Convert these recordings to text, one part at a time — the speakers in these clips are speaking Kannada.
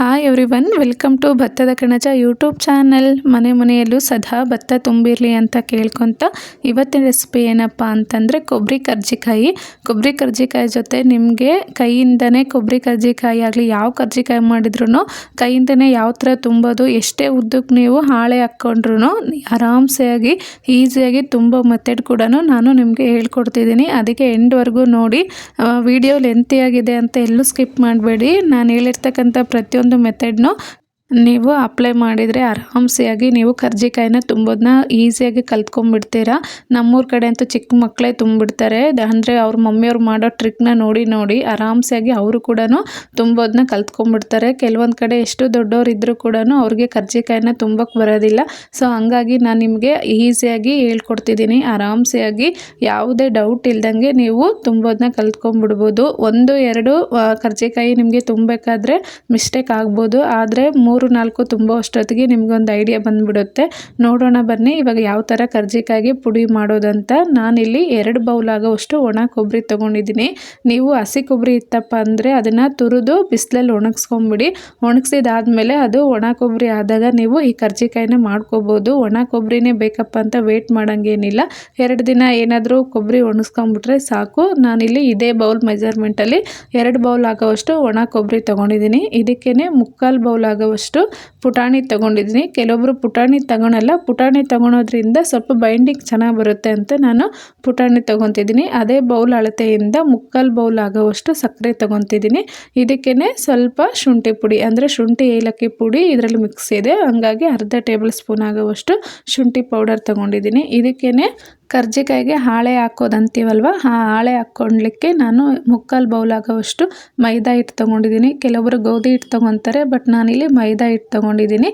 Hi every one welcome to ಭತ್ತದ ಕಣಜ ಯೂಟ್ಯೂಬ್ ಚಾನಲ್ ಮನೆ ಮನೆಯಲ್ಲೂ ಸದಾ ಭತ್ತ ತುಂಬಿರಲಿ ಅಂತ ಕೇಳ್ಕೊತ ಇವತ್ತಿನ ರೆಸಿಪಿ ಏನಪ್ಪ ಅಂತಂದರೆ ಕೊಬ್ಬರಿ ಕರ್ಜಿಕಾಯಿ. ಕೊಬ್ಬರಿ ಕರ್ಜಿಕಾಯಿ ಜೊತೆ ನಿಮಗೆ ಕೈಯಿಂದನೇ ಕೊಬ್ಬರಿ ಕರ್ಜಿಕಾಯಿ ಆಗಲಿ ಯಾವ ಕರ್ಜಿಕಾಯಿ ಮಾಡಿದ್ರು ಕೈಯಿಂದನೇ ಯಾವ ಥರ ತುಂಬೋದು, ಎಷ್ಟೇ ಉದ್ದಕ್ಕೆ ನೀವು ಹಾಳೆ ಹಾಕ್ಕೊಂಡ್ರು ಆರಾಮ್ಸೆಯಾಗಿ, ಈಸಿಯಾಗಿ ತುಂಬ ಮೆಥಡ್ ಕೂಡ ನಾನು ನಿಮಗೆ ಹೇಳ್ಕೊಡ್ತಿದ್ದೀನಿ. ಅದಕ್ಕೆ ಎಂಡ್ವರೆಗೂ ನೋಡಿ ವಿಡಿಯೋ ಲೆಂತಿಯಾಗಿದೆ ಅಂತ ಎಲ್ಲೂ ಸ್ಕಿಪ್ ಮಾಡಬೇಡಿ. ನಾನು ಹೇಳಿರ್ತಕ್ಕಂಥ ಪ್ರತಿಯೊಂದು ಪ್ರತಿಯೊಂದು ಮೆಥಡ್ನು ನೀವು ಅಪ್ಲೈ ಮಾಡಿದರೆ ಆರಾಮ್ಸೆಯಾಗಿ ನೀವು ಕರ್ಜಿಕಾಯಿನ ತುಂಬೋದನ್ನ ಈಸಿಯಾಗಿ ಕಲ್ತ್ಕೊಂಡ್ಬಿಡ್ತೀರಾ. ನಮ್ಮೂರ ಕಡೆ ಅಂತೂ ಚಿಕ್ಕ ಮಕ್ಕಳೇ ತುಂಬಿಡ್ತಾರೆ. ಅಂದರೆ ಅವ್ರ ಮಮ್ಮಿಯವ್ರು ಮಾಡೋ ಟ್ರಿಕ್ನ ನೋಡಿ ನೋಡಿ ಆರಾಮ್ಸೆಯಾಗಿ ಅವರು ಕೂಡ ತುಂಬೋದನ್ನ ಕಲ್ತ್ಕೊಂಡ್ಬಿಡ್ತಾರೆ. ಕೆಲವೊಂದು ಕಡೆ ಎಷ್ಟು ದೊಡ್ಡವ್ರು ಇದ್ದರೂ ಕೂಡ ಅವ್ರಿಗೆ ಕರ್ಜಿಕಾಯಿನ ತುಂಬಕ್ಕೆ ಬರೋದಿಲ್ಲ. ಸೊ ಹಂಗಾಗಿ ನಾನು ನಿಮಗೆ ಈಸಿಯಾಗಿ ಹೇಳ್ಕೊಡ್ತಿದ್ದೀನಿ. ಆರಾಮ್ಸೆಯಾಗಿ ಯಾವುದೇ ಡೌಟ್ ಇಲ್ದಂಗೆ ನೀವು ತುಂಬೋದನ್ನ ಕಲ್ತ್ಕೊಂಡ್ಬಿಡ್ಬೋದು. ಒಂದು, ಎರಡು ಕರ್ಜಿಕಾಯಿ ನಿಮಗೆ ತುಂಬಬೇಕಾದ್ರೆ ಮಿಸ್ಟೇಕ್ ಆಗ್ಬೋದು. ಆದರೆ ಮೂರು ಮೂರು, ನಾಲ್ಕು ತುಂಬೋ ಅಷ್ಟೊತ್ತಿಗೆ ನಿಮಗೊಂದು ಐಡಿಯಾ ಬಂದುಬಿಡುತ್ತೆ. ನೋಡೋಣ ಬನ್ನಿ, ಇವಾಗ ಯಾವ ಥರ ಕರ್ಜಿಕಾಯಿಗೆ ಪುಡಿ ಮಾಡೋದಂತ. ನಾನಿಲ್ಲಿ ಎರಡು ಬೌಲ್ ಆಗೋವಷ್ಟು ಒಣ ಕೊಬ್ಬರಿ ತೊಗೊಂಡಿದ್ದೀನಿ. ನೀವು ಹಸಿ ಕೊಬ್ಬರಿ ಇತ್ತಪ್ಪ ಅಂದರೆ ಅದನ್ನು ತುರಿದು ಬಿಸಿಲಲ್ಲಿ ಒಣಗಿಸ್ಕೊಂಬಿಡಿ. ಒಣಗಿಸಿದಾದ್ಮೇಲೆ ಅದು ಒಣ ಕೊಬ್ಬರಿ ಆದಾಗ ನೀವು ಈ ಕರ್ಜಿಕಾಯಿನ ಮಾಡ್ಕೋಬೋದು. ಒಣ ಕೊಬ್ಬರಿನೇ ಬೇಕಪ್ಪ ಅಂತ ವೇಟ್ ಮಾಡೋಂಗೇನಿಲ್ಲ. ಎರಡು ದಿನ ಏನಾದರೂ ಕೊಬ್ಬರಿ ಒಣಗಿಸ್ಕೊಂಬಿಟ್ರೆ ಸಾಕು. ನಾನಿಲ್ಲಿ ಇದೇ ಬೌಲ್ ಮೆಜರ್ಮೆಂಟಲ್ಲಿ ಎರಡು ಬೌಲ್ ಆಗೋವಷ್ಟು ಒಣ ಕೊಬ್ಬರಿ ತೊಗೊಂಡಿದ್ದೀನಿ. ಇದಕ್ಕೇ ಮುಕ್ಕಾಲು ಬೌಲ್ ಆಗೋವಷ್ಟು ಅಷ್ಟು ಪುಟಾಣಿ ತೊಗೊಂಡಿದ್ದೀನಿ. ಕೆಲವೊಬ್ಬರು ಪುಟಾಣಿ ತಗೊಳಲ್ಲ. ಪುಟಾಣಿ ತೊಗೊಳೋದ್ರಿಂದ ಸ್ವಲ್ಪ ಬೈಂಡಿಂಗ್ ಚೆನ್ನಾಗಿ ಬರುತ್ತೆ ಅಂತ ನಾನು ಪುಟಾಣಿ ತೊಗೊತಿದ್ದೀನಿ. ಅದೇ ಬೌಲ್ ಅಳತೆಯಿಂದ ಮುಕ್ಕಾಲು ಬೌಲ್ ಆಗೋವಷ್ಟು ಸಕ್ಕರೆ ತೊಗೊತಿದ್ದೀನಿ. ಇದಕ್ಕೇ ಸ್ವಲ್ಪ ಶುಂಠಿ ಪುಡಿ, ಅಂದರೆ ಶುಂಠಿ ಏಲಕ್ಕಿ ಪುಡಿ ಇದರಲ್ಲಿ ಮಿಕ್ಸ್ ಇದೆ. ಹಂಗಾಗಿ ಅರ್ಧ ಟೇಬಲ್ ಸ್ಪೂನ್ ಆಗೋವಷ್ಟು ಶುಂಠಿ ಪೌಡರ್ ತೊಗೊಂಡಿದ್ದೀನಿ. ಇದಕ್ಕೇ ಕರ್ಜಿಕಾಯಿಗೆ ಹಾಳೆ ಹಾಕೋದಂತೀವಲ್ವ? ಆ ಹಾಳೆ ಹಾಕ್ಕೊಳ್ಲಿಕ್ಕೆ ನಾನು ಮುಕ್ಕಾಲು ಬೌಲ್ ಆಗೋವಷ್ಟು ಮೈದಾ ಹಿಟ್ಟು ತೊಗೊಂಡಿದ್ದೀನಿ. ಕೆಲವರು ಗೋಧಿ ಹಿಟ್ಟು ತೊಗೊತಾರೆ, ಬಟ್ ನಾನಿಲ್ಲಿ ಮೈದಾ ಹಿಟ್ಟು ತೊಗೊಂಡಿದ್ದೀನಿ.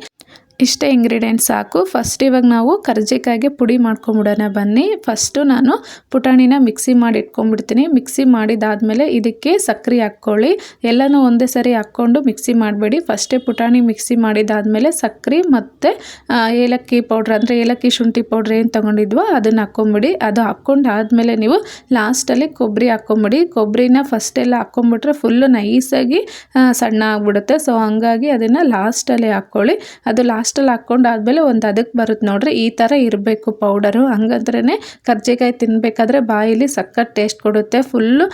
ಇಷ್ಟೇ ಇಂಗ್ರೀಡಿಯೆಂಟ್ಸ್ ಸಾಕು. ಫಸ್ಟ್ ಇವಾಗ ನಾವು ಕರ್ಜಿಕಾಯಿಗೆ ಪುಡಿ ಮಾಡ್ಕೊಂಬಿಡೋಣ. ಬನ್ನಿ. ಫಸ್ಟು ನಾನು ಪುಟಾಣಿನ ಮಿಕ್ಸಿ ಮಾಡಿ ಇಟ್ಕೊಂಡ್ಬಿಡ್ತೀನಿ ಮಿಕ್ಸಿ ಮಾಡಿದಾದಮೇಲೆ ಇದಕ್ಕೆ ಸಕ್ಕರೆ ಹಾಕ್ಕೊಳ್ಳಿ. ಎಲ್ಲನೂ ಒಂದೇ ಸರಿ ಹಾಕ್ಕೊಂಡು ಮಿಕ್ಸಿ ಮಾಡಬೇಡಿ. ಫಸ್ಟೇ ಪುಟಾಣಿ ಮಿಕ್ಸಿ ಮಾಡಿದಾದಮೇಲೆ ಸಕ್ಕರೆ ಮತ್ತು ಏಲಕ್ಕಿ ಪೌಡ್ರ್ ಅಂದರೆ ಏಲಕ್ಕಿ ಶುಂಠಿ ಪೌಡ್ರ್ ಏನು ತೊಗೊಂಡಿದ್ವೋ ಅದನ್ನು ಹಾಕ್ಕೊಂಬಿಡಿ. ಅದು ಹಾಕ್ಕೊಂಡು ಆದಮೇಲೆ ನೀವು ಲಾಸ್ಟಲ್ಲಿ ಕೊಬ್ಬರಿ ಹಾಕ್ಕೊಂಬಿಡಿ. ಕೊಬ್ಬರಿನ ಫಸ್ಟೆಲ್ಲ ಹಾಕ್ಕೊಂಬಿಟ್ರೆ ಫುಲ್ಲು ನೈಸಾಗಿ ಸಣ್ಣ ಆಗಿಬಿಡುತ್ತೆ. ಸೊ ಹಂಗಾಗಿ ಅದನ್ನು ಲಾಸ್ಟಲ್ಲಿ ಹಾಕ್ಕೊಳ್ಳಿ. ಅದು ಲಾಸ್ಟ್ ಲಾಸ್ಟಲ್ಲಿ ಹಾಕ್ಕೊಂಡು ಆದಮೇಲೆ ಒಂದು ಅದಕ್ಕೆ ಬರುತ್ತೆ ನೋಡ್ರಿ, ಈ ಥರ ಇರಬೇಕು ಪೌಡರು ಹಂಗಂದ್ರೇ ಕರ್ಜಿಕಾಯಿ ತಿನ್ನಬೇಕಾದ್ರೆ ಬಾಯಲ್ಲಿ ಸಖತ್ ಟೇಸ್ಟ್ ಕೊಡುತ್ತೆ. ಫುಲ್ಲು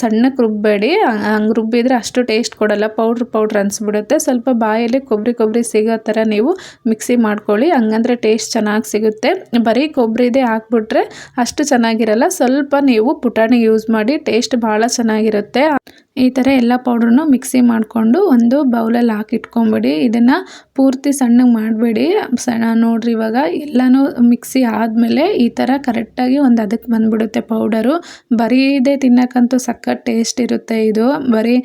ಸಣ್ಣಕ್ಕೆ ರುಬ್ಬಬೇಡಿ ಹಂಗೆ ರುಬ್ಬಿದ್ರೆ ಅಷ್ಟು ಟೇಸ್ಟ್ ಕೊಡಲ್ಲ. ಪೌಡ್ರ್ ಪೌಡ್ರ್ ಅನಿಸ್ಬಿಡುತ್ತೆ. ಸ್ವಲ್ಪ ಬಾಯಲ್ಲಿ ಕೊಬ್ಬರಿ ಕೊಬ್ಬರಿ ಸಿಗೋ ಥರ ನೀವು ಮಿಕ್ಸಿ ಮಾಡ್ಕೊಳ್ಳಿ. ಹಂಗಂದ್ರೆ ಟೇಸ್ಟ್ ಚೆನ್ನಾಗಿ ಸಿಗುತ್ತೆ. ಬರೀ ಕೊಬ್ಬರಿದೇ ಹಾಕ್ಬಿಟ್ರೆ ಅಷ್ಟು ಚೆನ್ನಾಗಿರಲ್ಲ. ಸ್ವಲ್ಪ ನೀವು ಪುಟಾಣಿ ಯೂಸ್ ಮಾಡಿ ಟೇಸ್ಟ್ ಭಾಳ ಚೆನ್ನಾಗಿರುತ್ತೆ. ಈ ಥರ ಎಲ್ಲ ಪೌಡ್ರನ್ನು ಮಿಕ್ಸಿ ಮಾಡಿಕೊಂಡು ಒಂದು ಬೌಲಲ್ಲಿ ಹಾಕಿಟ್ಕೊಂಬಿಡಿ. ಇದನ್ನು ಪೂರ್ತಿ ಸಣ್ಣಗೆ ಮಾಡಬೇಡಿ. ಸಣ್ಣ ನೋಡಿರಿ ಇವಾಗ ಎಲ್ಲನೂ ಮಿಕ್ಸಿ ಆದಮೇಲೆ ಈ ಥರ ಕರೆಕ್ಟಾಗಿ ಒಂದು ಅದಕ್ಕೆ ಬಂದುಬಿಡುತ್ತೆ ಪೌಡರು ಬರೀ ಇದೆ ತಿನ್ನೋಕ್ಕಂತೂ ಸಖತ್ ಟೇಸ್ಟ್ ಇರುತ್ತೆ ಇದು. ಬರೀ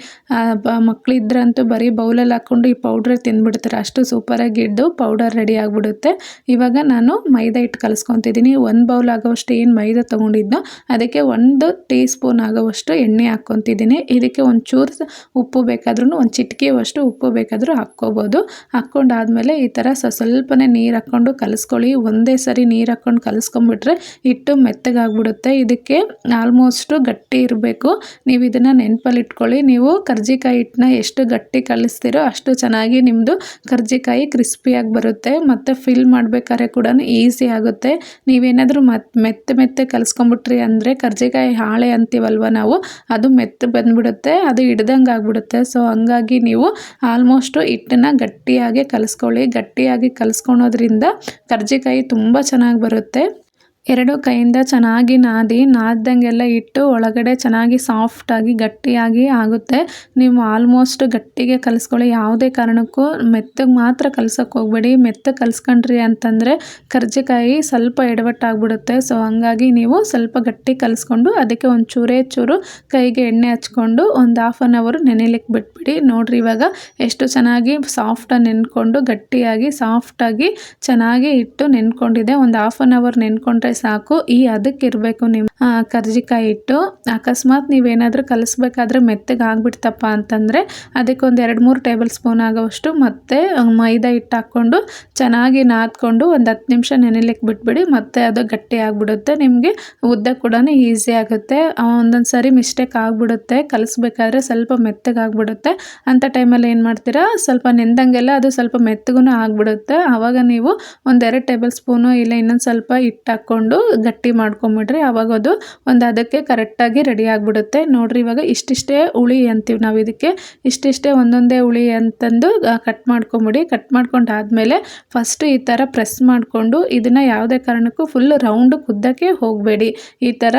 ಮಕ್ಕಳಿದ್ರಂತೂ ಬರೀ ಬೌಲಲ್ಲಿ ಹಾಕ್ಕೊಂಡು ಈ ಪೌಡ್ರ್ ತಿಂದ್ಬಿಡ್ತಾರೆ ಅಷ್ಟು ಸೂಪರಾಗಿ ಇದ್ದು ಪೌಡರ್ ರೆಡಿ ಆಗಿಬಿಡುತ್ತೆ. ಇವಾಗ ನಾನು ಮೈದಾ ಹಿಟ್ಟು ಕಲಿಸ್ಕೊತಿದ್ದೀನಿ. ಒಂದು ಬೌಲ್ ಆಗೋವಷ್ಟು ಏನು ಮೈದಾ ತೊಗೊಂಡಿದ್ದೋ ಅದಕ್ಕೆ ಒಂದು ಟೀ ಸ್ಪೂನ್ ಆಗೋವಷ್ಟು ಎಣ್ಣೆ ಹಾಕ್ಕೊತಿದ್ದೀನಿ. ಇದಕ್ಕೆ ಒಂಚೂರು ಉಪ್ಪು ಬೇಕಾದ್ರೂ ಒಂದು ಚಿಟಿಕೆಯಷ್ಟು ಉಪ್ಪು ಬೇಕಾದರೂ ಹಾಕ್ಕೋಬೋದು. ಹಾಕ್ಕೊಂಡಾದ್ಮೇಲೆ ಈ ಥರ ಸ್ವಲ್ಪನೇ ನೀರು ಹಾಕ್ಕೊಂಡು ಕಲಿಸ್ಕೊಳ್ಳಿ. ಒಂದೇ ಸರಿ ನೀರು ಹಾಕ್ಕೊಂಡು ಕಲಿಸ್ಕೊಂಬಿಟ್ರೆ ಹಿಟ್ಟು ಮೆತ್ತಗಾಗ್ಬಿಡುತ್ತೆ. ಇದಕ್ಕೆ ಆಲ್ಮೋಸ್ಟು ಗಟ್ಟಿ ಇರಬೇಕು. ನೀವು ಇದನ್ನು ನೆನಪಲ್ಲಿ ಇಟ್ಕೊಳ್ಳಿ ನೀವು ಕರ್ಜಿಕಾಯಿ ಹಿಟ್ಟನ್ನ ಎಷ್ಟು ಗಟ್ಟಿ ಕಲಿಸ್ತೀರೋ ಅಷ್ಟು ಚೆನ್ನಾಗಿ ನಿಮ್ಮದು ಕರ್ಜಿಕಾಯಿ ಕ್ರಿಸ್ಪಿಯಾಗಿ ಬರುತ್ತೆ. ಮತ್ತು ಫಿಲ್ ಮಾಡಬೇಕಾದ್ರೆ ಕೂಡ ಈಸಿ ಆಗುತ್ತೆ. ನೀವೇನಾದರೂ ಮತ್, ಮೆತ್ತ ಮೆತ್ತ ಕಲಿಸ್ಕೊಂಬಿಟ್ರಿ ಅಂದರೆ ಕರ್ಜಿಕಾಯಿ ಹಾಳೆ ಅಂತೀವಲ್ವ ನಾವು, ಅದು ಮೆತ್ತ ಬಂದುಬಿಡುತ್ತೆ. ಅದು ಹಿಡ್ದಂಗೆ ಆಗಿಬಿಡುತ್ತೆ. ಸೊ ಹಂಗಾಗಿ ನೀವು ಆಲ್ಮೋಸ್ಟು ಹಿಟ್ಟನ್ನು ಗಟ್ಟಿಯಾಗಿ ಕಲಿಸ್ಕೊಳ್ಳಿ. ಗಟ್ಟಿಯಾಗಿ ಕಲಿಸ್ಕೊಳೋದ್ರಿಂದ ಕರ್ಜಿಕಾಯಿ ತುಂಬ ಚೆನ್ನಾಗಿ ಬರುತ್ತೆ. ಎರಡು ಕೈಯಿಂದ ಚೆನ್ನಾಗಿ ನಾದಿ, ನಾದ್ದಂಗೆಲ್ಲ ಇಟ್ಟು ಒಳಗಡೆ ಚೆನ್ನಾಗಿ ಸಾಫ್ಟಾಗಿ ಗಟ್ಟಿಯಾಗಿ ಆಗುತ್ತೆ. ನೀವು ಆಲ್ಮೋಸ್ಟ್ ಗಟ್ಟಿಗೆ ಕಲಿಸ್ಕೊಳ್ಳಿ. ಯಾವುದೇ ಕಾರಣಕ್ಕೂ ಮೆತ್ತಗೆ ಮಾತ್ರ ಕಲ್ಸೋಕ್ಕೆ ಹೋಗಬೇಡಿ. ಮೆತ್ತಗೆ ಕಲಿಸ್ಕೊಂಡ್ರಿ ಅಂತಂದರೆ ಕರ್ಜಿಕಾಯಿ ಸ್ವಲ್ಪ ಎಡವಟ್ಟಾಗ್ಬಿಡುತ್ತೆ. ಸೊ ಹಂಗಾಗಿ ನೀವು ಸ್ವಲ್ಪ ಗಟ್ಟಿ ಕಲಿಸ್ಕೊಂಡು ಅದಕ್ಕೆ ಒಂದು ಚೂರೇ ಚೂರು ಕೈಗೆ ಎಣ್ಣೆ ಹಚ್ಕೊಂಡು ಒಂದು ಹಾಫ್ ಆನ್ ಅವರು ನೆನೆಲಿಕ್ಕೆ ಬಿಟ್ಬಿಡಿ. ನೋಡ್ರಿ ಇವಾಗ ಎಷ್ಟು ಚೆನ್ನಾಗಿ ಸಾಫ್ಟಾಗಿ ನೆನ್ಕೊಂಡು ಗಟ್ಟಿಯಾಗಿ ಸಾಫ್ಟಾಗಿ ಚೆನ್ನಾಗಿ ಇಟ್ಟು ನೆನ್ಕೊಂಡಿದೆ. ಒಂದು ಹಾಫ್ ಆನ್ ಅವರ್ ನೆನ್ಕೊಂಡ್ರೆ ಸಾಕು. ಈ ಅದಕ್ಕಿರಬೇಕು ನಿಮ್ಮ ಆ, ಕರ್ಜಿಕಾಯಿ ಇಟ್ಟು ಅಕಸ್ಮಾತ್ ನೀವೇನಾದರೂ ಕಲಿಸ್ಬೇಕಾದ್ರೆ ಮೆತ್ತಗೆ ಆಗ್ಬಿಡ್ತಪ್ಪ ಅಂತಂದರೆ ಅದಕ್ಕೆ ಒಂದು ಎರಡು ಮೂರು ಟೇಬಲ್ ಸ್ಪೂನ್ ಆಗೋವಷ್ಟು ಮತ್ತೆ ಮೈದಾ ಹಿಟ್ಟು ಹಾಕ್ಕೊಂಡು ಚೆನ್ನಾಗಿ ನಾದ್ಕೊಂಡು ಒಂದು ಹತ್ತು ನಿಮಿಷ ನೆನೆಲಿಕ್ಕೆ ಬಿಟ್ಬಿಡಿ. ಮತ್ತೆ ಅದು ಗಟ್ಟಿ ಆಗಿಬಿಡುತ್ತೆ. ನಿಮಗೆ ಉದ್ದ ಕೂಡ ಈಸಿ ಆಗುತ್ತೆ. ಒಂದೊಂದು ಸಾರಿ ಮಿಸ್ಟೇಕ್ ಆಗಿಬಿಡುತ್ತೆ. ಕಲಿಸ್ಬೇಕಾದ್ರೆ ಸ್ವಲ್ಪ ಮೆತ್ತಗಾಗ್ಬಿಡುತ್ತೆ ಅಂಥ ಟೈಮಲ್ಲಿ ಏನು ಮಾಡ್ತೀರಾ? ಸ್ವಲ್ಪ ನೆಂದಂಗೆಲ್ಲ ಅದು ಸ್ವಲ್ಪ ಮೆತ್ತಗೂ ಆಗ್ಬಿಡುತ್ತೆ. ಆವಾಗ ನೀವು ಒಂದೆರಡು ಟೇಬಲ್ ಸ್ಪೂನು ಇಲ್ಲ ಇನ್ನೊಂದು ಸ್ವಲ್ಪ ಹಿಟ್ಟು ಹಾಕ್ಕೊಂಡು ಗಟ್ಟಿ ಮಾಡ್ಕೊಂಬಿಡ್ರಿ ಆವಾಗ ಅದು ಒಂದು ಅದಕ್ಕೆ ಕರೆಕ್ಟಾಗಿ ರೆಡಿ ಆಗಿಬಿಡುತ್ತೆ. ನೋಡ್ರಿ ಇವಾಗ ಇಷ್ಟಿಷ್ಟೇ ಹುಳಿ ಅಂತೀವಿ ನಾವು ಇದಕ್ಕೆ. ಇಷ್ಟಿಷ್ಟೇ ಒಂದೊಂದೇ ಹುಳಿ ಅಂತಂದು ಕಟ್ ಮಾಡ್ಕೊಂಬಿಡಿ. ಕಟ್ ಮಾಡ್ಕೊಂಡಾದ್ಮೇಲೆ ಫಸ್ಟ್ ಈ ಥರ ಪ್ರೆಸ್ ಮಾಡಿಕೊಂಡು ಇದನ್ನು ಯಾವುದೇ ಕಾರಣಕ್ಕೂ ಫುಲ್ ರೌಂಡ್ ಕುದ್ದಕ್ಕೆ ಹೋಗಬೇಡಿ. ಈ ಥರ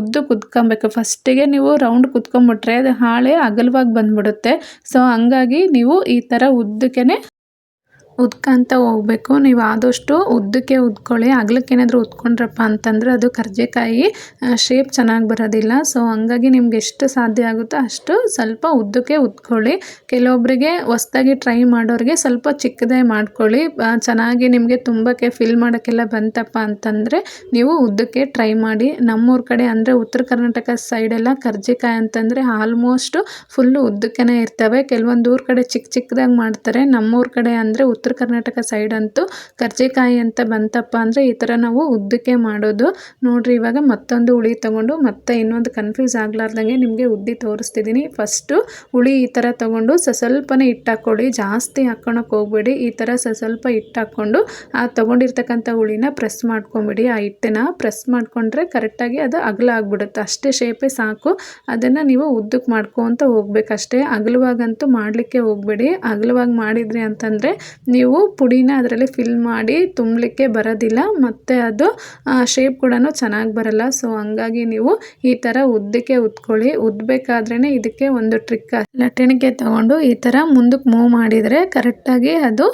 ಉದ್ದು ಕುದ್ಕೊಬೇಕು. ಫಸ್ಟಿಗೆ ನೀವು ರೌಂಡ್ ಕುದ್ಕೊಂಬಿಟ್ರೆ ಅದು ಹಾಳೆ ಅಗಲವಾಗಿ ಬಂದ್ಬಿಡುತ್ತೆ. ಸೊ ಹಂಗಾಗಿ ನೀವು ಈ ಥರ ಉದ್ದಕ್ಕೆ ಉದ್ಕಂತ ಹೋಗ್ಬೇಕು. ನೀವು ಆದಷ್ಟು ಉದ್ದಕ್ಕೆ ಉದ್ಕೊಳ್ಳಿ. ಅಗಲಕ್ಕೆ ಏನಾದರೂ ಉದ್ಕೊಂಡ್ರಪ್ಪ ಅಂತಂದರೆ ಅದು ಕರ್ಜೆಕಾಯಿ ಶೇಪ್ ಚೆನ್ನಾಗಿ ಬರೋದಿಲ್ಲ. ಸೊ ಹಂಗಾಗಿ ನಿಮ್ಗೆ ಎಷ್ಟು ಸಾಧ್ಯ ಆಗುತ್ತೋ ಅಷ್ಟು ಸ್ವಲ್ಪ ಉದ್ದಕ್ಕೆ ಉದ್ಕೊಳ್ಳಿ. ಕೆಲವೊಬ್ಬರಿಗೆ ಹೊಸ್ದಾಗಿ ಟ್ರೈ ಮಾಡೋರಿಗೆ ಸ್ವಲ್ಪ ಚಿಕ್ಕದೇ ಮಾಡ್ಕೊಳ್ಳಿ. ಚೆನ್ನಾಗಿ ನಿಮಗೆ ತುಂಬಕ್ಕೆ ಫಿಲ್ ಮಾಡೋಕ್ಕೆಲ್ಲ ಬಂತಪ್ಪ ಅಂತಂದರೆ ನೀವು ಉದ್ದಕ್ಕೆ ಟ್ರೈ ಮಾಡಿ. ನಮ್ಮೂರ ಕಡೆ ಅಂದರೆ ಉತ್ತರ ಕರ್ನಾಟಕ ಸೈಡೆಲ್ಲ ಕರ್ಜೆಕಾಯಿ ಅಂತಂದರೆ ಆಲ್ಮೋಸ್ಟು ಫುಲ್ಲು ಉದ್ದಕ್ಕೇ ಇರ್ತವೆ. ಕೆಲವೊಂದು ಊರ ಕಡೆ ಚಿಕ್ಕ ಚಿಕ್ಕದಾಗಿ ಮಾಡ್ತಾರೆ. ನಮ್ಮೂರ ಕಡೆ ಅಂದರೆ ಉತ್ತರ ಕರ್ನಾಟಕ ಸೈಡ್ ಅಂತೂ ಕರ್ಜಿಕಾಯಿ ಅಂತ ಬಂತಪ್ಪ ಅಂದರೆ ಈ ಥರ ನಾವು ಉದ್ದಕ್ಕೆ ಮಾಡೋದು. ನೋಡ್ರಿ, ಇವಾಗ ಮತ್ತೊಂದು ಹುಳಿ ತೊಗೊಂಡು ಮತ್ತೆ ಇನ್ನೊಂದು ಕನ್ಫ್ಯೂಸ್ ಆಗ್ಲಾರ್ದಂಗೆ ನಿಮಗೆ ಉದ್ದಿ ತೋರಿಸ್ತಿದ್ದೀನಿ ಫಸ್ಟು ಹುಳಿ ಈ ಥರ ತೊಗೊಂಡು ಸ್ವಲ್ಪನೇ ಹಿಟ್ಟು ಹಾಕ್ಕೊಳ್ಳಿ, ಜಾಸ್ತಿ ಹಾಕ್ಕೊಳಕ್ಕೆ ಹೋಗ್ಬೇಡಿ. ಈ ಥರ ಸ್ವಲ್ಪ ಹಿಟ್ಟು ಹಾಕ್ಕೊಂಡು ಆ ತೊಗೊಂಡಿರ್ತಕ್ಕಂಥ ಹುಳಿನ ಪ್ರೆಸ್ ಮಾಡ್ಕೊಂಬಿಡಿ. ಆ ಹಿಟ್ಟನ್ನ ಪ್ರೆಸ್ ಮಾಡಿಕೊಂಡ್ರೆ ಕರೆಕ್ಟಾಗಿ ಅದು ಅಗಲ ಆಗ್ಬಿಡುತ್ತೆ. ಅಷ್ಟೇ ಶೇಪೇ ಸಾಕು. ಅದನ್ನು ನೀವು ಉದ್ದಕ್ಕೆ ಮಾಡ್ಕೊತ ಹೋಗ್ಬೇಕಷ್ಟೇ. ಅಗಲವಾಗಂತೂ ಮಾಡಲಿಕ್ಕೆ ಹೋಗಬೇಡಿ. ಅಗಲವಾಗಿ ಮಾಡಿದ್ರಿ ಅಂತಂದರೆ ನೀವು ಪುಡಿನ ಅದರಲ್ಲಿ ಫಿಲ್ ಮಾಡಿ ತುಂಬಲಿಕ್ಕೆ ಬರೋದಿಲ್ಲ, ಮತ್ತು ಅದು ಶೇಪ್ ಕೂಡ ಚೆನ್ನಾಗಿ ಬರಲ್ಲ. ಸೊ ಹಂಗಾಗಿ ನೀವು ಈ ಥರ ಉದ್ದಕ್ಕೆ ಉತ್ಕೊಳ್ಳಿ. ಉದ್ದಬೇಕಾದ್ರೇ ಇದಕ್ಕೆ ಒಂದು ಟ್ರಿಕ್ ಲಟ್ಟಣಿಕೆ ತಗೊಂಡು ಈ ಥರ ಮುಂದಕ್ಕೆ ಮೂವ್ ಮಾಡಿದರೆ ಕರೆಕ್ಟಾಗಿ ಅದು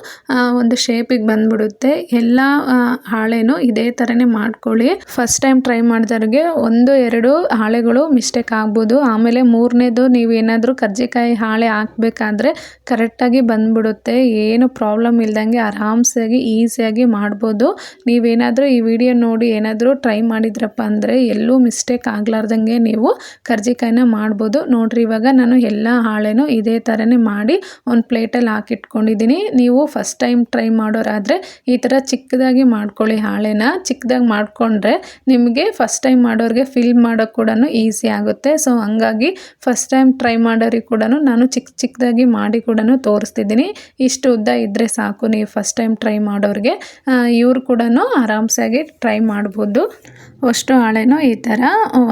ಒಂದು ಶೇಪಿಗೆ ಬಂದ್ಬಿಡುತ್ತೆ. ಎಲ್ಲ ಹಾಳೆನೂ ಇದೇ ಥರನೇ ಮಾಡ್ಕೊಳ್ಳಿ. ಫಸ್ಟ್ ಟೈಮ್ ಟ್ರೈ ಮಾಡಿದವ್ರಿಗೆ ಒಂದು, ಎರಡು ಹಾಳೆಗಳು ಮಿಸ್ಟೇಕ್ ಆಗ್ಬೋದು. ಆಮೇಲೆ ಮೂರನೇದು ನೀವು ಏನಾದರೂ ಕರ್ಜಿಕಾಯಿ ಹಾಳೆ ಹಾಕಬೇಕಾದ್ರೆ ಕರೆಕ್ಟಾಗಿ ಬಂದ್ಬಿಡುತ್ತೆ. ಏನು ಪ್ರಾಬ್ಲಮ್ ಇಲ್ದಂಗೆ ಆರಾಮ್ಸಾಗಿ ಈಸಿಯಾಗಿ ಮಾಡ್ಬೋದು. ನೀವೇನಾದರೂ ಈ ವಿಡಿಯೋ ನೋಡಿ ಏನಾದರೂ ಟ್ರೈ ಮಾಡಿದ್ರಪ್ಪ ಅಂದರೆ ಎಲ್ಲೂ ಮಿಸ್ಟೇಕ್ ಆಗಲಾರ್ದಂಗೆ ನೀವು ಕರ್ಜಿಕಾಯಿನ ಮಾಡ್ಬೋದು. ನೋಡ್ರಿ, ಇವಾಗ ನಾನು ಎಲ್ಲ ಹಾಳೆನೂ ಇದೇ ಥರನೇ ಮಾಡಿ ಒಂದು ಪ್ಲೇಟಲ್ಲಿ ಹಾಕಿಟ್ಕೊಂಡಿದ್ದೀನಿ. ನೀವು ಫಸ್ಟ್ ಟೈಮ್ ಟ್ರೈ ಮಾಡೋರಾದರೆ ಈ ಥರ ಚಿಕ್ಕದಾಗಿ ಮಾಡ್ಕೊಳ್ಳಿ ಹಾಳೆನ. ಚಿಕ್ಕದಾಗಿ ಮಾಡಿಕೊಂಡ್ರೆ ನಿಮಗೆ ಫಸ್ಟ್ ಟೈಮ್ ಮಾಡೋರಿಗೆ ಫಿಲ್ ಮಾಡೋಕ್ಕೆ ಕೂಡ ಈಸಿ ಆಗುತ್ತೆ. ಸೊ ಹಂಗಾಗಿ ಫಸ್ಟ್ ಟೈಮ್ ಟ್ರೈ ಮಾಡೋರಿಗೆ ಕೂಡ ನಾನು ಚಿಕ್ಕ ಚಿಕ್ಕದಾಗಿ ಮಾಡಿ ಕೂಡ ತೋರಿಸ್ತಿದ್ದೀನಿ. ಇಷ್ಟು ಉದ್ದ ಇದ್ದರೆ ಸಾಕು. ನೀವು ಫಸ್ಟ್ ಟೈಮ್ ಟ್ರೈ ಮಾಡೋರಿಗೆ ಇವ್ರು ಕೂಡ ಆರಾಮ್ಸಾಗಿ ಟ್ರೈ ಮಾಡ್ಬೋದು. ಅಷ್ಟು ಹಾಳೆನೂ ಈ ಥರ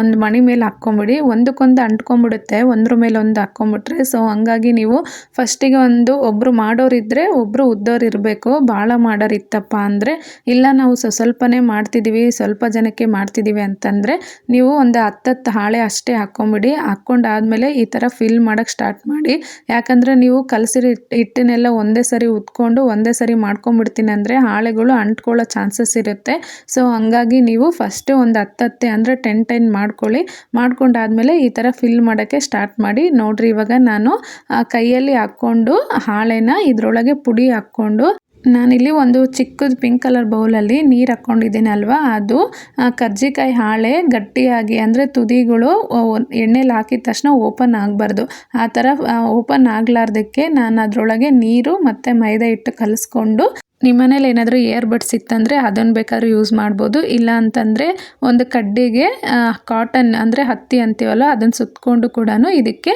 ಒಂದು ಮಣಿ ಮೇಲೆ ಹಾಕ್ಕೊಂಬಿಡಿ, ಒಂದಕ್ಕೊಂದು ಅಂಟ್ಕೊಂಬಿಡುತ್ತೆ, ಒಂದ್ರ ಮೇಲೆ ಒಂದು ಹಾಕ್ಕೊಂಬಿಟ್ರೆ ಸೊ ಹಂಗಾಗಿ ನೀವು ಫಸ್ಟಿಗೆ ಒಂದು ಒಬ್ಬರು ಮಾಡೋರಿದ್ದರೆ ಒಬ್ಬರು ಉದ್ದೋರು ಇರಬೇಕು ಭಾಳ ಮಾಡೋರು ಇತ್ತಪ್ಪ ಅಂದರೆ, ಇಲ್ಲ ನಾವು ಸೊ, ಸ್ವಲ್ಪನೇ ಮಾಡ್ತಿದ್ದೀವಿ ಸ್ವಲ್ಪ ಜನಕ್ಕೆ ಮಾಡ್ತಿದ್ದೀವಿ ಅಂತಂದರೆ, ನೀವು ಒಂದು ಹತ್ತತ್ತು ಹಾಳೆ ಅಷ್ಟೇ ಹಾಕ್ಕೊಂಬಿಡಿ, ಹಾಕ್ಕೊಂಡಾದಮೇಲೆ ಈ ಥರ ಫಿಲ್ ಮಾಡೋಕ್ಕೆ ಸ್ಟಾರ್ಟ್ ಮಾಡಿ. ಯಾಕಂದರೆ ನೀವು ಕಲಸಿರೋ ಹಿಟ್ಟನ್ನೆಲ್ಲ ಒಂದೇ ಸರಿ ಉತ್ಕೊಂಡು ಒಂದೇ ಸರಿ ಮಾಡ್ಕೊಂಡ್ಬಿಡ್ತೀನಿ ಅಂದರೆ ಹಾಳೆಗಳು ಅಂಟ್ಕೊಳ್ಳೋ ಚಾನ್ಸಸ್ ಇರುತ್ತೆ. ಸೊ ಹಂಗಾಗಿ ನೀವು ಫಸ್ಟು ಒಂದು ಹತ್ತತ್ತೆ ಅಂದರೆ ಟೆನ್ ಟೆನ್ ಮಾಡ್ಕೊಳ್ಳಿ. ಮಾಡ್ಕೊಂಡಾದಮೇಲೆ ಈ ಥರ ಫಿಲ್ ಮಾಡೋಕ್ಕೆ ಸ್ಟಾರ್ಟ್ ಮಾಡಿ. ನೋಡ್ರಿ ಇವಾಗ ನಾನು ಕೈಯಲ್ಲಿ ಹಾಕ್ಕೊಂಡು ಹಾಳೆನ ಇದರೊಳಗೆ ಪುಡಿ ಹಾಕ್ಕೊಂಡು ನಾನಿಲ್ಲಿ ಒಂದು ಚಿಕ್ಕದು ಪಿಂಕ್ ಕಲರ್ ಬೌಲಲ್ಲಿ ನೀರು ಅಲ್ವಾ? ಅದು ಕರ್ಜಿಕಾಯಿ ಹಾಳೆ ಗಟ್ಟಿಯಾಗಿ ಅಂದರೆ ತುದಿಗಳು ಎಣ್ಣೆಲಿ ಹಾಕಿದ ತಕ್ಷಣ ಓಪನ್ ಆಗಬಾರ್ದು. ಆ ಥರ ಓಪನ್ ಆಗಲಾರ್ದಕ್ಕೆ ನಾನು ಅದರೊಳಗೆ ನೀರು ಮತ್ತು ಮೈದಾ ಹಿಟ್ಟು ಕಲಿಸ್ಕೊಂಡು ನಿಮ್ಮ ಮನೇಲಿ ಏನಾದರೂ ಇಯರ್ ಬಡ್ಸ್ ಇತ್ತಂದರೆ ಅದನ್ನು ಬೇಕಾದ್ರೂ ಯೂಸ್ ಮಾಡ್ಬೋದು. ಇಲ್ಲ ಅಂತಂದರೆ ಒಂದು ಕಡ್ಡಿಗೆ ಕಾಟನ್ ಅಂದರೆ ಹತ್ತಿ ಅಂತೀವಲ್ಲ ಅದನ್ನು ಸುತ್ತಕೊಂಡು ಕೂಡ ಇದಕ್ಕೆ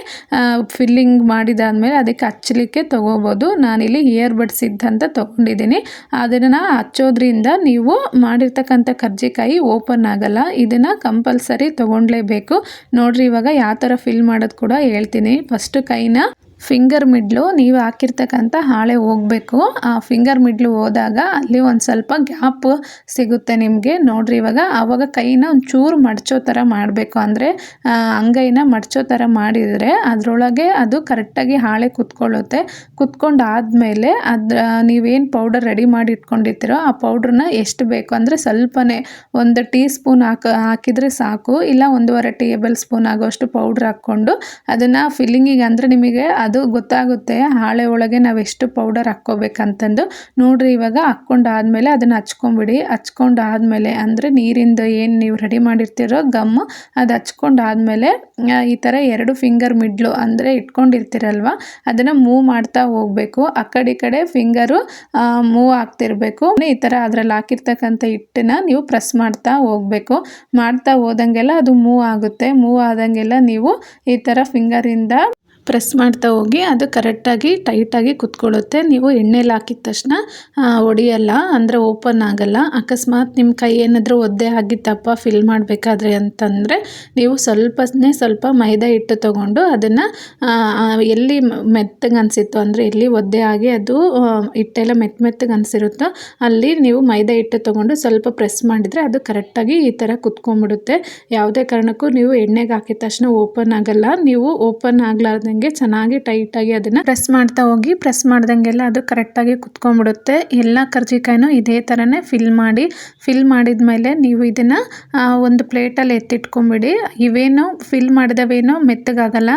ಫಿಲ್ಲಿಂಗ್ ಮಾಡಿದಾದ್ಮೇಲೆ ಅದಕ್ಕೆ ಹಚ್ಚಲಿಕ್ಕೆ ತೊಗೋಬೋದು. ನಾನಿಲ್ಲಿ ಇಯರ್ ಬಡ್ಸ್ ಇದ್ದಂತ ತೊಗೊಂಡಿದ್ದೀನಿ. ಅದನ್ನು ಹಚ್ಚೋದ್ರಿಂದ ನೀವು ಮಾಡಿರ್ತಕ್ಕಂಥ ಕರ್ಜಿಕಾಯಿ ಓಪನ್ ಆಗಲ್ಲ. ಇದನ್ನು ಕಂಪಲ್ಸರಿ ತೊಗೊಂಡ್ಲೇಬೇಕು. ನೋಡ್ರಿ ಇವಾಗ ಯಾವ ಥರ ಫಿಲ್ ಮಾಡೋದು ಕೂಡ ಹೇಳ್ತೀನಿ. ಫಸ್ಟು ಕೈನ ಫಿಂಗರ್ ಮಿಡ್ಲು ನೀವು ಹಾಕಿರ್ತಕ್ಕಂಥ ಹಾಳೆ ಹೋಗಬೇಕು. ಆ ಫಿಂಗರ್ ಮಿಡ್ಲು ಹೋದಾಗ ಅಲ್ಲಿ ಒಂದು ಸ್ವಲ್ಪ ಗ್ಯಾಪ್ ಸಿಗುತ್ತೆ ನಿಮಗೆ. ನೋಡ್ರಿ ಇವಾಗ ಆವಾಗ ಕೈನ ಒಂದು ಚೂರು ಮಡ್ಚೋ ಥರ ಮಾಡಬೇಕು. ಅಂದರೆ ಅಂಗೈನ ಮಡ್ಚೋ ಥರ ಮಾಡಿದರೆ ಅದರೊಳಗೆ ಅದು ಕರೆಕ್ಟಾಗಿ ಹಾಳೆ ಕುತ್ಕೊಳ್ಳುತ್ತೆ. ಕುತ್ಕೊಂಡಾದ್ಮೇಲೆ ಅದ್ರ ನೀವೇನು ಪೌಡರ್ ರೆಡಿ ಮಾಡಿ ಇಟ್ಕೊಂಡಿರ್ತೀರೋ ಆ ಪೌಡ್ರನ್ನ ಎಷ್ಟು ಬೇಕು? ಅಂದರೆ ಸ್ವಲ್ಪನೇ ಒಂದು ಟೀ ಸ್ಪೂನ್ ಹಾಕ, ಹಾಕಿದರೆ ಸಾಕು. ಇಲ್ಲ ಒಂದೂವರೆ ಟೇಬಲ್ ಸ್ಪೂನ್ ಆಗೋಷ್ಟು ಪೌಡ್ರ್ ಹಾಕ್ಕೊಂಡು ಅದನ್ನು ಫಿಲ್ಲಿಂಗಿಗೆ ಅಂದರೆ ನಿಮಗೆ ಅದು ಗೊತ್ತಾಗುತ್ತೆ, ಹಾಳೆ ಒಳಗೆ ನಾವು ಎಷ್ಟು ಪೌಡರ್ ಹಾಕ್ಕೋಬೇಕಂತಂದು. ನೋಡಿರಿ ಇವಾಗ ಹಾಕ್ಕೊಂಡಾದ್ಮೇಲೆ ಅದನ್ನು ಹಚ್ಕೊಂಬಿಡಿ. ಹಚ್ಕೊಂಡಾದ್ಮೇಲೆ ಅಂದರೆ ನೀರಿಂದ ಏನು ನೀವು ರೆಡಿ ಮಾಡಿರ್ತೀರೋ ಗಮ್ ಅದು ಹಚ್ಕೊಂಡಾದ್ಮೇಲೆ ಈ ಥರ ಎರಡು ಫಿಂಗರ್ ಮಿಡ್ಲು ಅಂದರೆ ಇಟ್ಕೊಂಡಿರ್ತೀರಲ್ವ, ಅದನ್ನು ಮೂವ್ ಮಾಡ್ತಾ ಹೋಗಬೇಕು. ಆ ಕಡೆ ಈ ಕಡೆ ಫಿಂಗರು ಮೂವ್ ಆಗ್ತಿರ್ಬೇಕು. ಈ ಥರ ಅದರಲ್ಲಿ ಹಾಕಿರ್ತಕ್ಕಂಥ ಹಿಟ್ಟನ್ನ ನೀವು ಪ್ರೆಸ್ ಮಾಡ್ತಾ ಹೋಗಬೇಕು. ಮಾಡ್ತಾ ಹೋದಂಗೆಲ್ಲ ಅದು ಮೂವ್ ಆಗುತ್ತೆ. ಮೂವ್ ಆದಂಗೆಲ್ಲ ನೀವು ಈ ಥರ ಫಿಂಗರಿಂದ ಪ್ರೆಸ್ ಮಾಡ್ತಾ ಹೋಗಿ ಅದು ಕರೆಕ್ಟಾಗಿ ಟೈಟಾಗಿ ಕುತ್ಕೊಳ್ಳುತ್ತೆ. ನೀವು ಎಣ್ಣೆಲಿ ಹಾಕಿದ ತಕ್ಷಣ ಒಡೆಯಲ್ಲ, ಅಂದರೆ ಓಪನ್ ಆಗಲ್ಲ. ಅಕಸ್ಮಾತ್ ನಿಮ್ಮ ಕೈ ಏನಾದರೂ ಒದ್ದೆ ಆಗಿತ್ತಪ್ಪ, ಫಿಲ್ ಮಾಡಬೇಕಾದ್ರೆ ಅಂತಂದರೆ ನೀವು ಸ್ವಲ್ಪನೇ ಸ್ವಲ್ಪ ಮೈದಾ ಹಿಟ್ಟು ತೊಗೊಂಡು ಅದನ್ನು ಎಲ್ಲಿ ಮೆತ್ತಗೆ ಅನಿಸಿತ್ತು, ಅಂದರೆ ಎಲ್ಲಿ ಒದ್ದೆ ಆಗಿ ಅದು ಹಿಟ್ಟೆಲ್ಲ ಮೆತ್ತ ಮೆತ್ತಗೆ ಅನಿಸಿರುತ್ತೋ, ಅಲ್ಲಿ ನೀವು ಮೈದಾ ಹಿಟ್ಟು ತೊಗೊಂಡು ಸ್ವಲ್ಪ ಪ್ರೆಸ್ ಮಾಡಿದರೆ ಅದು ಕರೆಕ್ಟಾಗಿ ಈ ಥರ ಕುತ್ಕೊಂಡ್ಬಿಡುತ್ತೆ. ಯಾವುದೇ ಕಾರಣಕ್ಕೂ ನೀವು ಎಣ್ಣೆಗೆ ಹಾಕಿದ ತಕ್ಷಣ ಓಪನ್ ಆಗಲ್ಲ. ನೀವು ಓಪನ್ ಆಗ್ಲಾರ್ದೆ ಮಾಡ್ದಂಗೆ ಚೆನ್ನಾಗಿ ಟೈಟಾಗಿ ಅದನ್ನು ಪ್ರೆಸ್ ಮಾಡ್ತಾ ಹೋಗಿ ಪ್ರೆಸ್ ಮಾಡ್ದಂಗೆಲ್ಲ ಅದು ಕರೆಕ್ಟಾಗಿ ಕುತ್ಕೊಂಡ್ಬಿಡುತ್ತೆ. ಎಲ್ಲ ಕರ್ಜಿಕಾಯಿನೂ ಇದೇ ಥರನೇ ಫಿಲ್ ಮಾಡಿ ಫಿಲ್ ಮಾಡಿದ ಮೇಲೆ ನೀವು ಇದನ್ನು ಒಂದು ಪ್ಲೇಟಲ್ಲಿ ಎತ್ತಿಟ್ಕೊಂಬಿಡಿ. ಇವೇನು ಫಿಲ್ ಮಾಡಿದವೇನೋ ಮೆತ್ತಗಾಗಲ್ಲ.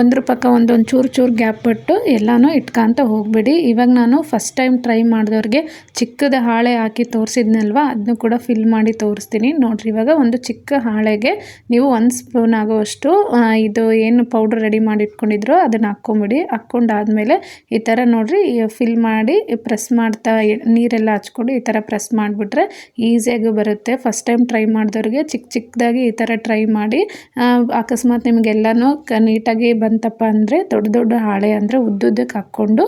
ಒಂದ್ರ ಪಕ್ಕ ಒಂದೊಂದು ಚೂರು ಚೂರು ಗ್ಯಾಪ್ ಬಿಟ್ಟು ಎಲ್ಲನೂ ಇಟ್ಕೊಂತ ಹೋಗ್ಬಿಡಿ. ಇವಾಗ ನಾನು ಫಸ್ಟ್ ಟೈಮ್ ಟ್ರೈ ಮಾಡಿದವ್ರಿಗೆ ಚಿಕ್ಕದ ಹಾಳೆ ಹಾಕಿ ತೋರಿಸಿದ್ನಲ್ವ ಅದನ್ನು ಕೂಡ ಫಿಲ್ ಮಾಡಿ ತೋರಿಸ್ತೀನಿ. ನೋಡಿರಿ, ಇವಾಗ ಒಂದು ಚಿಕ್ಕ ಹಾಳೆಗೆ ನೀವು ಒಂದು ಸ್ಪೂನ್ ಆಗೋವಷ್ಟು ಇದು ಏನು ಪೌಡ್ರ್ ರೆಡಿ ಮಾಡಿ ಇಟ್ಕೊಂಡಿದ್ರು ಅದನ್ನು ಹಾಕ್ಕೊಂಬಿಡಿ. ಹಾಕ್ಕೊಂಡಾದ್ಮೇಲೆ ಈ ಥರ ನೋಡಿರಿ ಫಿಲ್ ಮಾಡಿ ಪ್ರೆಸ್ ಮಾಡ್ತಾ ನೀರೆಲ್ಲ ಹಚ್ಕೊಂಡು ಈ ಥರ ಪ್ರೆಸ್ ಮಾಡಿಬಿಟ್ರೆ ಈಸಿಯಾಗಿ ಬರುತ್ತೆ. ಫಸ್ಟ್ ಟೈಮ್ ಟ್ರೈ ಮಾಡಿದವ್ರಿಗೆ ಚಿಕ್ಕ ಚಿಕ್ಕದಾಗಿ ಈ ಥರ ಟ್ರೈ ಮಾಡಿ ಅಕಸ್ಮಾತ್ ನಿಮಗೆಲ್ಲನೂ ಕ, ನೀಟಾಗಿ ಬಂತಪ್ಪ ಅಂದರೆ ದೊಡ್ಡ ದೊಡ್ಡ ಹಾಳೆ ಅಂದರೆ ಉದ್ದುದ್ದಕ್ಕೆ ಹಾಕ್ಕೊಂಡು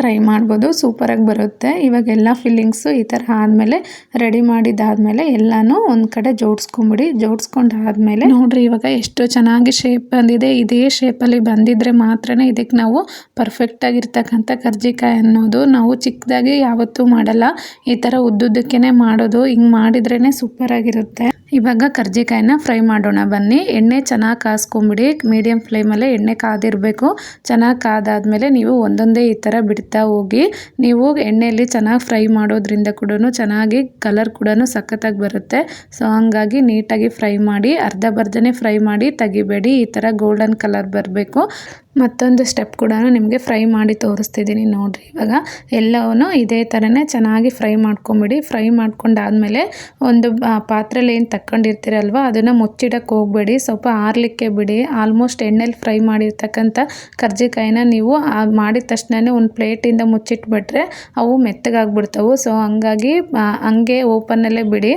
ಟ್ರೈ ಮಾಡ್ಬೋದು. ಸೂಪರಾಗಿ ಬರುತ್ತೆ. ಇವಾಗ ಎಲ್ಲ ಫಿಲ್ಲಿಂಗ್ಸು ಈ ಥರ ಆದಮೇಲೆ ರೆಡಿ ಮಾಡಿದ್ದಾದಮೇಲೆ ಎಲ್ಲಾನು ಒಂದು ಕಡೆ ಜೋಡಿಸ್ಕೊಂಬಿಡಿ. ಜೋಡಿಸ್ಕೊಂಡು ಆದಮೇಲೆ ನೋಡಿರಿ ಇವಾಗ ಎಷ್ಟು ಚೆನ್ನಾಗಿ ಶೇಪ್ ಬಂದಿದೆ. ಇದೇ ಶೇಪಲ್ಲಿ ಬಂದಿದ್ರೆ ಮಾತ್ರ ಇದಕ್ಕೆ ನಾವು ಪರ್ಫೆಕ್ಟಾಗಿರ್ತಕ್ಕಂಥ ಕರ್ಜಿಕಾಯಿ ಅನ್ನೋದು ನಾವು ಚಿಕ್ಕದಾಗಿ ಯಾವತ್ತೂ ಮಾಡಲ್ಲ. ಈ ಥರ ಉದ್ದುದ್ದಕ್ಕೇ ಮಾಡೋದು, ಹಿಂಗೆ ಮಾಡಿದ್ರೇ ಸೂಪರಾಗಿರುತ್ತೆ ಇವಾಗ ಕರ್ಜಿಕಾಯಿನ ಫ್ರೈ ಮಾಡೋಣ. ಬನ್ನಿ, ಎಣ್ಣೆ ಚೆನ್ನಾಗಿ ಕಾಸ್ಕೊಂಬಿಡಿ. ಮೀಡಿಯಮ್ ಫ್ಲೇಮಲ್ಲೇ ಎಣ್ಣೆ ಕಾದಿರಬೇಕು. ಚೆನ್ನಾಗಿ ಕಾದಾದಮೇಲೆ ನೀವು ಒಂದೊಂದೇ ಈ ಥರ ಬಿಡ್ತಾ ಹೋಗಿ, ನೀವು ಎಣ್ಣೆಯಲ್ಲಿ ಚೆನ್ನಾಗಿ ಫ್ರೈ ಮಾಡೋದ್ರಿಂದ ಕೂಡ ಚೆನ್ನಾಗಿ ಕಲರ್ ಕೂಡ ಸಖತ್ತಾಗಿ ಬರುತ್ತೆ. ಸೊ ಹಂಗಾಗಿ ನೀಟಾಗಿ ಫ್ರೈ ಮಾಡಿ, ಅರ್ಧ ಬರ್ಧನೇ ಫ್ರೈ ಮಾಡಿ ತೆಗಿಬೇಡಿ. ಈ ಥರ ಗೋಲ್ಡನ್ ಕಲರ್ ಬರಬೇಕು. ಮತ್ತೊಂದು ಸ್ಟೆಪ್ ಕೂಡ ನಿಮಗೆ ಫ್ರೈ ಮಾಡಿ ತೋರಿಸ್ತಿದ್ದೀನಿ ನೋಡಿರಿ. ಇವಾಗ ಎಲ್ಲವೂ ಇದೇ ಥರನೇ ಚೆನ್ನಾಗಿ ಫ್ರೈ ಮಾಡ್ಕೊಂಬಿಡಿ. ಫ್ರೈ ಮಾಡ್ಕೊಂಡಾದಮೇಲೆ ಒಂದು ಪಾತ್ರೆಯಲ್ಲಿ ಏನು ತಕ್ಕೊಂಡಿರ್ತೀರಲ್ವ ಅದನ್ನು ಮುಚ್ಚಿಡಕ್ಕೆ ಹೋಗಬೇಡಿ. ಸ್ವಲ್ಪ ಆರಲಿಕ್ಕೆ ಬಿಡಿ. ಆಲ್ಮೋಸ್ಟ್ ಎಣ್ಣೆಲಿ ಫ್ರೈ ಮಾಡಿರ್ತಕ್ಕಂಥ ಕರ್ಜಿಕಾಯಿನ ನೀವು ಮಾಡಿದ ತಕ್ಷಣನೇ ಒಂದು ಪ್ಲೇಟಿಂದ ಮುಚ್ಚಿಟ್ಬಿಟ್ರೆ ಅವು ಮೆತ್ತಗಾಗ್ಬಿಡ್ತವೆ. ಸೊ ಹಂಗಾಗಿ ಹಂಗೆ ಓಪನಲ್ಲೇ ಬಿಡಿ.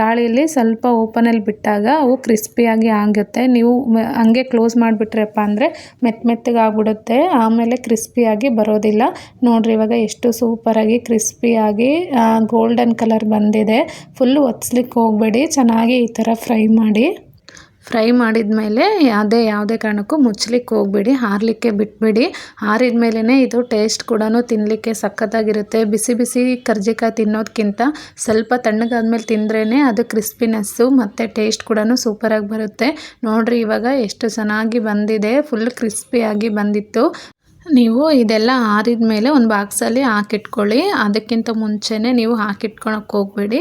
ಗಾಳಿಯಲ್ಲಿ ಸ್ವಲ್ಪ ಓಪನಲ್ಲಿ ಬಿಟ್ಟಾಗ ಅವು ಕ್ರಿಸ್ಪಿಯಾಗಿ ಆಗುತ್ತೆ. ನೀವು ಹಂಗೆ ಕ್ಲೋಸ್ ಮಾಡಿಬಿಟ್ರಪ್ಪ ಅಂದರೆ ಮೆತ್ತ ಮೆತ್ತಗಾಗ್ಬಿಡುತ್ತೆ. ಆಮೇಲೆ ಕ್ರಿಸ್ಪಿಯಾಗಿ ಬರೋದಿಲ್ಲ. ನೋಡಿರಿ ಇವಾಗ ಎಷ್ಟು ಸೂಪರಾಗಿ ಕ್ರಿಸ್ಪಿಯಾಗಿ ಗೋಲ್ಡನ್ ಕಲರ್ ಬಂದಿದೆ. ಫುಲ್ ಒತ್ಸ್ಲಿಕ್ಕೆ ಹೋಗಬೇಡಿ. ಚೆನ್ನಾಗಿ ಈ ಥರ ಫ್ರೈ ಮಾಡಿ. ಫ್ರೈ ಮಾಡಿದ ಮೇಲೆ ಯಾವುದೇ ಯಾವುದೇ ಕಾರಣಕ್ಕೂ ಮುಚ್ಚಲಿಕ್ಕೆ ಹೋಗಬೇಡಿ, ಹಾರಲಿಕ್ಕೆ ಬಿಟ್ಬಿಡಿ. ಹಾರಿದ ಮೇಲೇ ಇದು ಟೇಸ್ಟ್ ಕೂಡ ತಿನ್ನಲಿಕ್ಕೆ ಸಖತ್ತಾಗಿರುತ್ತೆ. ಬಿಸಿ ಬಿಸಿ ಕರ್ಜಿಕಾಯಿ ತಿನ್ನೋದಕ್ಕಿಂತ ಸ್ವಲ್ಪ ತಣ್ಣಗಾದ್ಮೇಲೆ ತಿಂದ್ರೇ ಅದು ಕ್ರಿಸ್ಪಿನೆಸ್ಸು ಮತ್ತು ಟೇಸ್ಟ್ ಕೂಡ ಸೂಪರಾಗಿ ಬರುತ್ತೆ. ನೋಡಿರಿ, ಇವಾಗ ಎಷ್ಟು ಚೆನ್ನಾಗಿ ಬಂದಿದೆ, ಫುಲ್ ಕ್ರಿಸ್ಪಿಯಾಗಿ ಬಂದಿತ್ತು. ನೀವು ಇದೆಲ್ಲ ಆರಿದ ಮೇಲೆ ಒಂದು ಬಾಕ್ಸಲ್ಲಿ ಹಾಕಿಟ್ಕೊಳ್ಳಿ. ಅದಕ್ಕಿಂತ ಮುಂಚೆನೇ ನೀವು ಹಾಕಿಟ್ಕೊಳಕ್ಕೆ ಹೋಗಬೇಡಿ.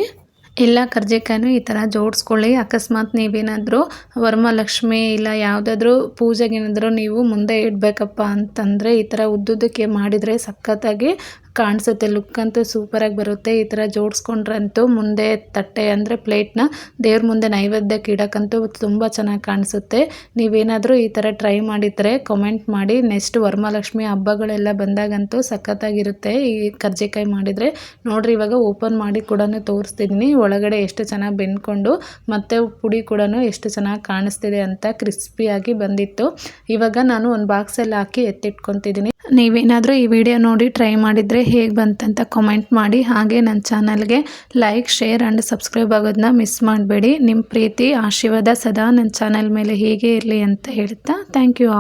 ಎಲ್ಲ ಕರ್ಜಿಕಾಯಿನೂ ಈ ಥರ ಜೋಡಿಸ್ಕೊಳ್ಳಿ. ಅಕಸ್ಮಾತ್ ನೀವೇನಾದರೂ ವರಮಹಾಲಕ್ಷ್ಮಿ ಇಲ್ಲ ಯಾವುದಾದ್ರೂ ಪೂಜೆಗೇನಾದರೂ ನೀವು ಮುಂದೆ ಇಡಬೇಕಪ್ಪ ಅಂತಂದರೆ ಈ ಥರ ಉದ್ದುದ್ದಕ್ಕೆ ಮಾಡಿದರೆ ಸಖತ್ತಾಗಿ ಕಾಣಿಸುತ್ತೆ. ಲುಕ್ ಅಂತೂ ಸೂಪರಾಗಿ ಬರುತ್ತೆ. ಈ ಥರ ಜೋಡಿಸ್ಕೊಂಡ್ರಂತೂ ಮುಂದೆ ತಟ್ಟೆ ಅಂದರೆ ಪ್ಲೇಟ್ನ ದೇವ್ರ ಮುಂದೆ ನೈವೇದ್ಯಕ್ಕೆ ಇಡೋಕ್ಕಂತೂ ತುಂಬ ಚೆನ್ನಾಗಿ ಕಾಣಿಸುತ್ತೆ. ನೀವೇನಾದರೂ ಈ ಥರ ಟ್ರೈ ಮಾಡಿದರೆ ಕಮೆಂಟ್ ಮಾಡಿ. ನೆಕ್ಸ್ಟ್ ವರಮಹಾಲಕ್ಷ್ಮಿ ಹಬ್ಬಗಳೆಲ್ಲ ಬಂದಾಗಂತೂ ಸಖತ್ತಾಗಿರುತ್ತೆ. ಈ ಕರ್ಜಿಕಾಯಿ ಮಾಡಿದರೆ ನೋಡ್ರಿ, ಇವಾಗ ಓಪನ್ ಮಾಡಿ ಕೂಡ ತೋರಿಸ್ತಿದ್ದೀನಿ ಒಳಗಡೆ ಎಷ್ಟು ಚೆನ್ನಾಗಿ ಬೆಂದ್ಕೊಂಡು ಮತ್ತು ಪುಡಿ ಕೂಡ ಎಷ್ಟು ಚೆನ್ನಾಗಿ ಕಾಣಿಸ್ತಿದೆ ಅಂತ ಕ್ರಿಸ್ಪಿಯಾಗಿ ಬಂದಿತ್ತು. ಇವಾಗ ನಾನು ಒಂದು ಬಾಕ್ಸಲ್ಲಿ ಹಾಕಿ ಎತ್ತಿಟ್ಕೊತಿದ್ದೀನಿ ನೀವೇನಾದರೂ ಈ ವಿಡಿಯೋ ನೋಡಿ ಟ್ರೈ ಮಾಡಿದರೆ ಹೇಗೆ ಬಂತಂತ ಕಮೆಂಟ್ ಮಾಡಿ. ಹಾಗೆ ನನ್ನ ಚಾನಲ್ಗೆ ಲೈಕ್ ಶೇರ್ ಆ್ಯಂಡ್ ಸಬ್ಸ್ಕ್ರೈಬ್ ಆಗೋದನ್ನ ಮಿಸ್ ಮಾಡಬೇಡಿ. ನಿಮ್ಮ ಪ್ರೀತಿ, ಆಶೀರ್ವಾದ ಸದಾ ನನ್ನ ಚಾನಲ್ ಮೇಲೆ ಹೀಗೆ ಇರಲಿ ಅಂತ ಹೇಳ್ತಾ ಥ್ಯಾಂಕ್ ಯು